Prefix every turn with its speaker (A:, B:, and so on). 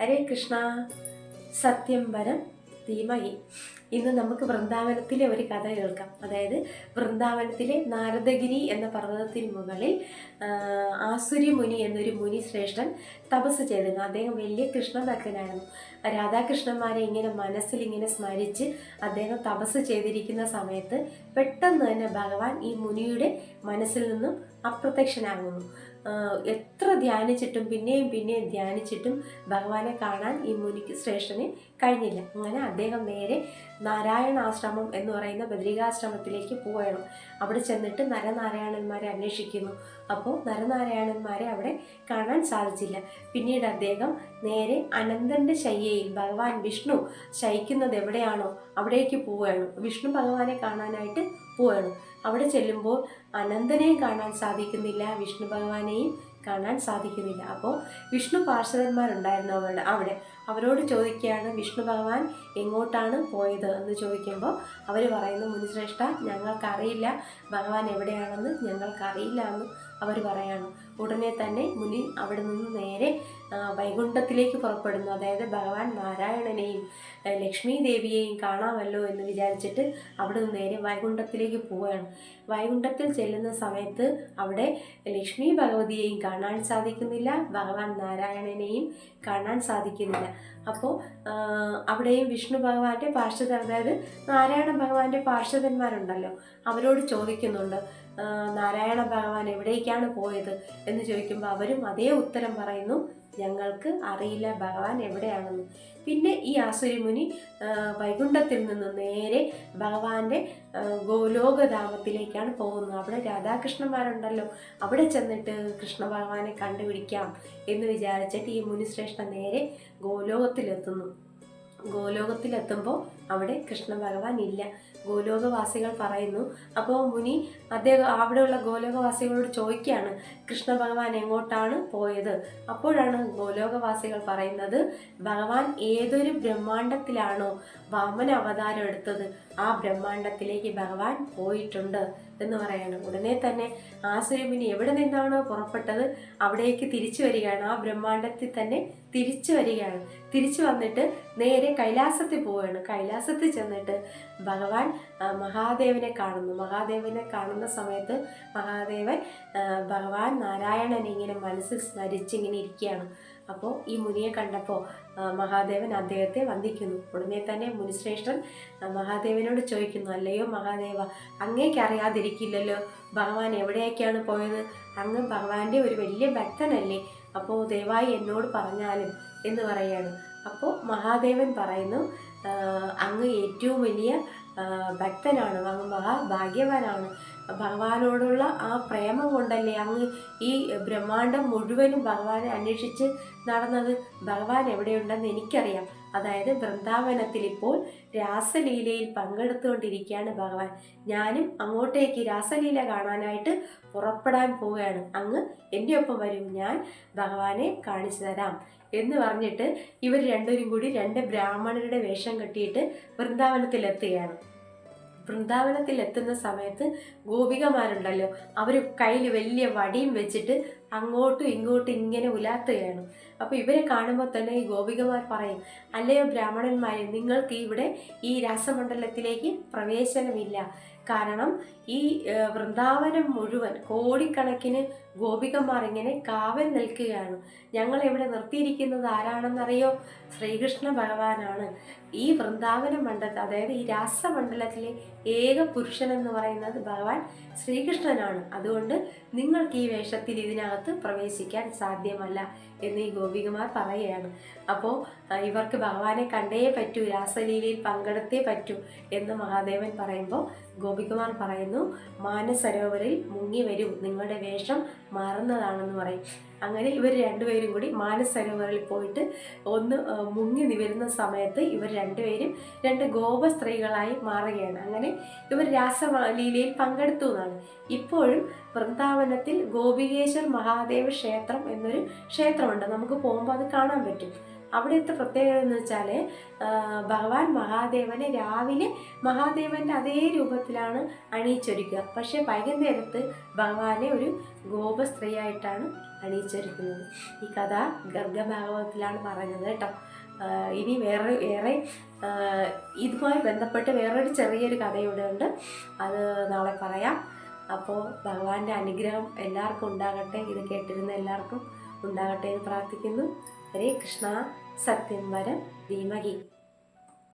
A: ഹരേ കൃഷ്ണ. സത്യം വരം ധീമഹി. ഇന്ന് നമുക്ക് വൃന്ദാവനത്തിലെ ഒരു കഥ കേൾക്കാം. അതായത് വൃന്ദാവനത്തിലെ നാരദഗിരി എന്ന പർവതത്തിന് മുകളിൽ ആസുര്യമുനി ആസുരി മുനി എന്നൊരു മുനി ശ്രേഷ്ഠൻ തപസ് ചെയ്തിരുന്നു. അദ്ദേഹം വലിയ കൃഷ്ണഭക്തനായിരുന്നു. രാധാകൃഷ്ണന്മാരെ ഇങ്ങനെ മനസ്സിൽ ഇങ്ങനെ സ്മരിച്ച് അദ്ദേഹം തപസ് ചെയ്തിരിക്കുന്ന സമയത്ത് പെട്ടെന്ന് തന്നെ ഭഗവാൻ ഈ മുനിയുടെ മനസ്സിൽ നിന്നും അപ്രത്യക്ഷനാകുന്നു. എത്ര ധ്യാനിച്ചിട്ടും പിന്നെയും പിന്നെയും ധ്യാനിച്ചിട്ടും ഭഗവാനെ കാണാൻ ഈ മുനിക്ക് ശ്രേഷ്ഠന് കഴിഞ്ഞില്ല. അങ്ങനെ അദ്ദേഹം നേരെ നാരായണാശ്രമം എന്ന് പറയുന്ന ബദ്രികാശ്രമത്തിലേക്ക് പോകണം. അവിടെ ചെന്നിട്ട് നരനാരായണന്മാരെ അന്വേഷിക്കുന്നു. അപ്പോൾ നരനാരായണന്മാരെ അവിടെ കാണാൻ സാധിച്ചില്ല. പിന്നീട് അദ്ദേഹം നേരെ അനന്തന്റെ ശയ്യയിൽ ഭഗവാൻ വിഷ്ണു ശയിക്കുന്നത് എവിടെയാണോ അവിടേക്ക് പോവുകയാണ്. വിഷ്ണു ഭഗവാനെ കാണാനായിട്ട് പോവുകയാണ് അവിടെ ചെല്ലുമ്പോൾ അനന്തനെയും കാണാൻ സാധിക്കുന്നില്ല വിഷ്ണു ഭഗവാനെയും കാണാൻ സാധിക്കുന്നില്ല. അപ്പോൾ വിഷ്ണു പാർശ്വന്മാരുണ്ടായിരുന്നു അവരുടെ അവിടെ. അവരോട് ചോദിക്കുകയാണ് വിഷ്ണു ഭഗവാൻ എങ്ങോട്ടാണ് പോയത്? എന്ന് ചോദിക്കുമ്പോൾ അവർ പറയുന്നു മുനിശ്രേഷ്ഠ ഞങ്ങൾക്കറിയില്ല. ഭഗവാൻ എവിടെയാണെന്ന് ഞങ്ങൾക്കറിയില്ല എന്ന് അവർ പറയാണ്. ഉടനെ തന്നെ മുനി അവിടെ നിന്ന് നേരെ വൈകുണ്ഠത്തിലേക്ക് പുറപ്പെടുന്നു. അതായത് ഭഗവാൻ നാരായണനെയും ലക്ഷ്മി ദേവിയെയും കാണാമല്ലോ എന്ന് വിചാരിച്ചിട്ട് അവിടെ നിന്ന് നേരെ വൈകുണ്ഠത്തിലേക്ക് പോവുകയാണ്. വൈകുണ്ഠത്തിൽ ചെല്ലുന്ന സമയത്ത് അവിടെ ലക്ഷ്മി ഭഗവതിയെയും കാണാൻ സാധിക്കുന്നില്ല ഭഗവാൻ നാരായണനെയും കാണാൻ സാധിക്കുന്നില്ല. അപ്പോൾ അവിടെയും വിഷ്ണു ഭഗവാന്റെ പാർശ്വത അതായത് നാരായണ ഭഗവാന്റെ പാർശ്വതന്മാരുണ്ടല്ലോ അവരോട് ചോദിക്കുന്നുണ്ട്. നാരായണ ഭഗവാൻ എവിടേക്കാണ് പോയത് എന്ന് ചോദിക്കുമ്പോൾ അവരും അതേ ഉത്തരം പറയുന്നു ഞങ്ങൾക്ക് അറിയില്ല ഭഗവാൻ എവിടെയാണെന്ന്. പിന്നെ ഈ ആസുരിമുനി വൈകുണ്ഠത്തിൽ നിന്ന് നേരെ ഭഗവാന്റെ ഗോലോകധാമത്തിലേക്കാണ് പോകുന്നത്. അവിടെ രാധാകൃഷ്ണന്മാരുണ്ടല്ലോ. അവിടെ ചെന്നിട്ട് കൃഷ്ണ ഭഗവാനെ കണ്ടുപിടിക്കാം എന്ന് വിചാരിച്ചിട്ട് ഈ മുനിശ്രേഷ്ഠ നേരെ ഗോലോകത്തിലെത്തുന്നു. ഗോലോകത്തിലെത്തുമ്പോൾ അവിടെ കൃഷ്ണ ഭഗവാൻ ഇല്ല. ഗോലോകവാസികൾ പറയുന്നു അപ്പോൾ മുനി അദ്ദേഹം അവിടെയുള്ള ഗോലോകവാസികളോട് ചോദിക്കുകയാണ് കൃഷ്ണ ഭഗവാൻ എങ്ങോട്ടാണ് പോയത്? അപ്പോഴാണ് ഗോലോകവാസികൾ പറയുന്നത് ഭഗവാൻ ഏതൊരു ബ്രഹ്മാണ്ടത്തിലാണോ വാമന അവതാരം എടുത്തത് ആ ബ്രഹ്മാണ്ടത്തിലേക്ക് ഭഗവാൻ പോയിട്ടുണ്ട്. എന്ന് പറയാണ്. ഉടനെ തന്നെ ആസുരമുനി എവിടെ നിന്നാണോ പുറപ്പെട്ടത് അവിടേക്ക് തിരിച്ചു വരികയാണ്. ആ ബ്രഹ്മാണ്ടത്തിൽ തന്നെ തിരിച്ചു വരികയാണ്. തിരിച്ചു വന്നിട്ട് നേരെ കൈലാസത്തിൽ പോവുകയാണ്. കൈലാസത്തിൽ ചെന്നിട്ട് ഭഗവാൻ മഹാദേവനെ കാണുന്നു. മഹാദേവനെ കാണുന്ന സമയത്ത് മഹാദേവൻ ഭഗവാൻ നാരായണനെ ഇങ്ങനെ മനസ്സിൽ സ്മരിച്ചിങ്ങനെ ഇരിക്കുകയാണ്. അപ്പോൾ ഈ മുനിയെ കണ്ടപ്പോൾ മഹാദേവൻ അദ്ദേഹത്തെ വന്ദിക്കുന്നു. ഉടനെ തന്നെ മുനിശ്രേഷ്ഠൻ മഹാദേവനോട് ചോദിക്കുന്നു അല്ലയോ മഹാദേവ അങ്ങേക്ക് അറിയാതിരിക്കില്ലല്ലോ ഭഗവാൻ എവിടെയൊക്കെയാണ് പോയത്? അങ്ങ് ഭഗവാന്റെ ഒരു വലിയ ഭക്തനല്ലേ. അപ്പോൾ ദയവായി എന്നോട് പറഞ്ഞാലും എന്ന് പറയാണ് അപ്പോൾ മഹാദേവൻ പറയുന്നു അങ്ങ് ഏറ്റവും വലിയ ഭക്തനാണ് അങ്ങ് മഹാഭാഗ്യവാനാണ്. ഭഗവാനോടുള്ള ആ പ്രേമം കൊണ്ടല്ലേ അങ്ങ് ഈ ബ്രഹ്മാണ്ടം മുഴുവനും ഭഗവാനെ അന്വേഷിച്ച് നടന്നത്? ഭഗവാൻ എവിടെയുണ്ടെന്ന് എനിക്കറിയാം. അതായത് വൃന്ദാവനത്തിൽ ഇപ്പോൾ രാസലീലയിൽ പങ്കെടുത്തുകൊണ്ടിരിക്കുകയാണ് ഭഗവാൻ. ഞാനും അങ്ങോട്ടേക്ക് രാസലീല കാണാനായിട്ട് പുറപ്പെടാൻ പോവുകയാണ്. അങ്ങ് എന്റെ ഒപ്പം വരും. ഞാൻ ഭഗവാനെ കാണിച്ചു തരാം എന്ന് പറഞ്ഞിട്ട് ഇവർ രണ്ടുപേരും കൂടി രണ്ട് ബ്രാഹ്മണരുടെ വേഷം കെട്ടിയിട്ട് വൃന്ദാവനത്തിലെത്തുകയാണ്. വൃന്ദാവനത്തിൽ എത്തുന്ന സമയത്ത് ഗോപികമാരുണ്ടല്ലോ. അവർ കയ്യിൽ വലിയ വടിയും വെച്ചിട്ട് അങ്ങോട്ടും ഇങ്ങോട്ടും ഇങ്ങനെ ഉലാത്തുകയാണ്. അപ്പോൾ ഇവരെ കാണുമ്പോൾ തന്നെ ഈ ഗോപികമാർ പറയും അല്ലയോ ബ്രാഹ്മണന്മാരെ നിങ്ങൾക്ക് ഇവിടെ ഈ രാസമണ്ഡലത്തിലേക്ക് പ്രവേശനമില്ല. കാരണം ഈ വൃന്ദാവനം മുഴുവൻ കോടിക്കണക്കിന് ഗോപികമാർ ഇങ്ങനെ കാവൽ നിൽക്കുകയാണ്. ഞങ്ങൾ ഇവിടെ നിർത്തിയിരിക്കുന്നത് ആരാണെന്നറിയോ? ശ്രീകൃഷ്ണ ഭഗവാനാണ്. ഈ വൃന്ദാവന മണ്ഡലത്തിൽ അതായത് ഈ രാസമണ്ഡലത്തിലെ ഏക പുരുഷൻ എന്ന് പറയുന്നത് ഭഗവാൻ ശ്രീകൃഷ്ണനാണ്. അതുകൊണ്ട് നിങ്ങൾക്ക് ഈ വേഷത്തിൽ ഇതിനകത്ത് പ്രവേശിക്കാൻ സാധ്യമല്ല എന്ന് ഈ ഗോപികമാർ പറയുകയാണ്. അപ്പോൾ ഇവർക്ക് ഭഗവാനെ കണ്ടേ പറ്റൂ രാസലീലയിൽ പങ്കെടുത്തേ പറ്റൂ എന്ന് മഹാദേവൻ പറയുമ്പോൾ ഗോപികുമാർ പറയുന്നു മാനസരോവരിൽ മുങ്ങി വരൂ നിങ്ങളുടെ വേഷം മാറുന്നതാണെന്ന് പറയും. അങ്ങനെ ഇവർ രണ്ടുപേരും കൂടി മാനസരോവറിൽ പോയിട്ട് ഒന്ന് മുങ്ങി നിവരുന്ന സമയത്ത് ഇവർ രണ്ടുപേരും രണ്ട് ഗോപ സ്ത്രീകളായി മാറുകയാണ്. അങ്ങനെ ഇവർ രാസലീലയിൽ പങ്കെടുത്തു എന്നാണ്. ഇപ്പോഴും വൃന്ദാവനത്തിൽ ഗോപികേശ്വർ മഹാദേവ ക്ഷേത്രം എന്നൊരു ക്ഷേത്രമുണ്ട്. നമുക്ക് പോകുമ്പോൾ അത് കാണാൻ പറ്റും. അവിടുത്തെ പ്രത്യേകത എന്ന് വെച്ചാൽ ഭഗവാൻ മഹാദേവനെ രാവിലെ മഹാദേവന്റെ അതേ രൂപത്തിലാണ് അണിയിച്ചൊരുക്കുക. പക്ഷേ വൈകുന്നേരത്ത് ഭഗവാനെ ഒരു ഗോപസ്ത്രീയായിട്ടാണ് അണിയിച്ചൊരുക്കുന്നത്. ഈ കഥ ഗർഗഭാഗവതത്തിലാണ് പറയുന്നത് കേട്ടോ. ഇനി വേറെ ഏറെ ഇതുമായി ബന്ധപ്പെട്ട് വേറൊരു ചെറിയൊരു കഥയൂടെ ഉണ്ട്. അത് നാളെ പറയാം. അപ്പോൾ ഭഗവാന്റെ അനുഗ്രഹം എല്ലാവർക്കും ഉണ്ടാകട്ടെ. ഇത് കേട്ടിരുന്ന എല്ലാവർക്കും ഉണ്ടാകട്ടെ എന്ന് പ്രാർത്ഥിക്കുന്നു. ഹരേ കൃഷ്ണ സത്യം വരം ധീമഹി